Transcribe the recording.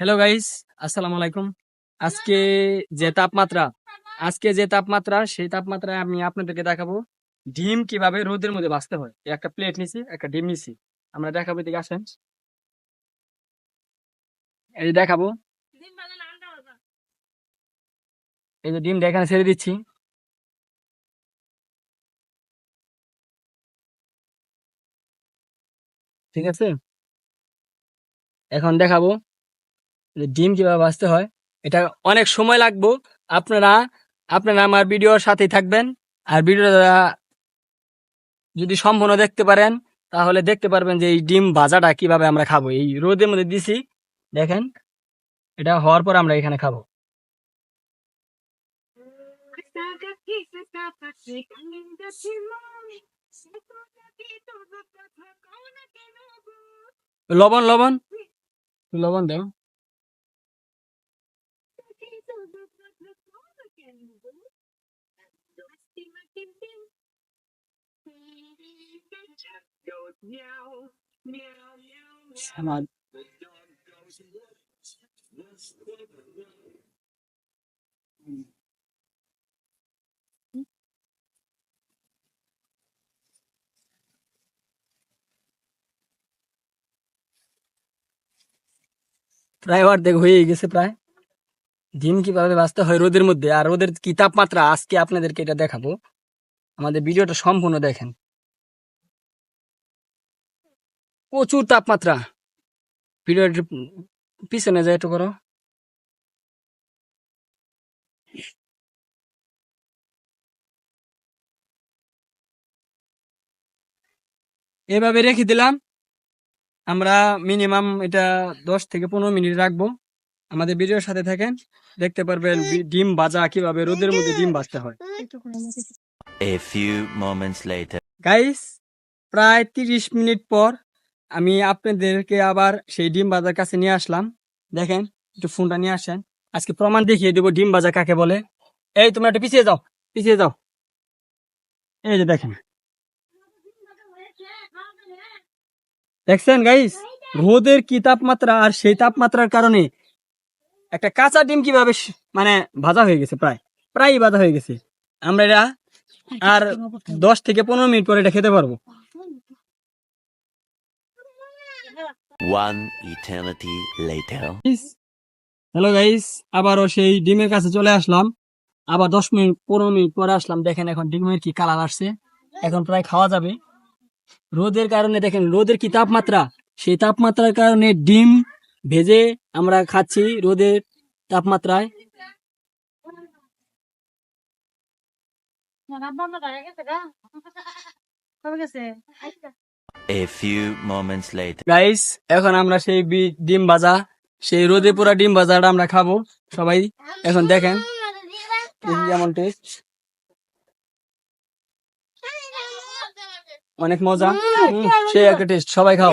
Hello guys আসসালামু আলাইকুম আজকে যে তাপমাত্রা, আজকে যে তাপমাত্রা, সেই তাপমাত্রায় আমি আপনাদেরকে দেখাবো ডিম কীভাবে রোদের মধ্যে বাঁচতে হয়। একটা প্লেট নিছি, একটা ডিম নিছি। আমরা দেখাবো এদিকে আসেন। এই দেখাবো। এই যে ডিমটা এখানে ছেড়ে দিচ্ছি। ঠিক আছে? এখন দেখাবো। ডিম কীভাবে বাঁচতে হয়, এটা অনেক সময় লাগবো। আপনারা আপনারা আমার ভিডিওর সাথেই থাকবেন। আর ভিডিওটা যদি সম্পূর্ণ দেখতে পারেন, তাহলে দেখতে পারবেন যে এই ডিম ভাজাটা কীভাবে আমরা খাব। এই রোদের মধ্যে দিছি, দেখেন, এটা হওয়ার পর আমরা এখানে খাব। লবণ লবণ লবণ দেও। আমার প্রায় অর্ধেক হয়ে গেছে প্রায় ডিম কীভাবে বাঁচতে হয় রোদের মধ্যে আর রোদের কি তাপমাত্রা, আজকে আপনাদেরকে এটা দেখাবো। আমাদের ভিডিওটা সম্পূর্ণ দেখেন। প্রচুর তাপমাত্রা। ভিডিওটা পিছনে যায় একটু করো। এভাবে রেখে দিলাম। আমরা মিনিমাম এটা দশ থেকে পনেরো মিনিট রাখব। আমাদের ভিডিওর সাথে থাকেন দেখতে পারবেন ডিম ভাজা কীভাবে রোদের মধ্যে ডিম ভাজতে হয়। A few moments later. Guys প্রায় তিরিশ মিনিট পর আমি আপনাদেরকে আবার সেই ডিম বাজার কাছে নিয়ে আসলাম। দেখেন একটু ফোনটা নিয়ে আসেন। আজকে প্রমাণ দেখিয়ে দেবো ডিম বাজার কাকে বলে। এই তোমরা একটু পিছিয়ে যাও পিছিয়ে যাও। এই যে দেখেন। দেখছেন গাইস রোদের কি তাপমাত্রা আর সেই তাপমাত্রার কারণে একটা কাঁচা ডিম কীভাবে মানে ভাজা হয়ে গেছে প্রায় প্রায় ভাজা হয়ে গেছে। আমরা এটা আর দশ থেকে পনেরো মিনিট পরে এটা খেতে পারব. হ্যালো গাইস আবারও সেই ডিমের কাছে চলে আসলাম। আবার দশ মিনিট পনেরো মিনিট পরে আসলাম। দেখেন এখন ডিমের কি কালার আসছে। এখন প্রায় খাওয়া যাবে। রোদের কারণে দেখেন রোদের কি তাপমাত্রা? সেই তাপমাত্রার কারণে ডিম ভেজে আমরা খাচ্ছি রোদের তাপমাত্রায়। A few moments later. Guys এখন আমরা সেই বি- ডিম ভাজা সেই রোদে পুরা ডিম ভাজাটা আমরা খাব সবাই। এখন দেখেন দেখি কেমন টেস্ট অনেক মজা। সেই একটা টেস্ট সবাই খাও।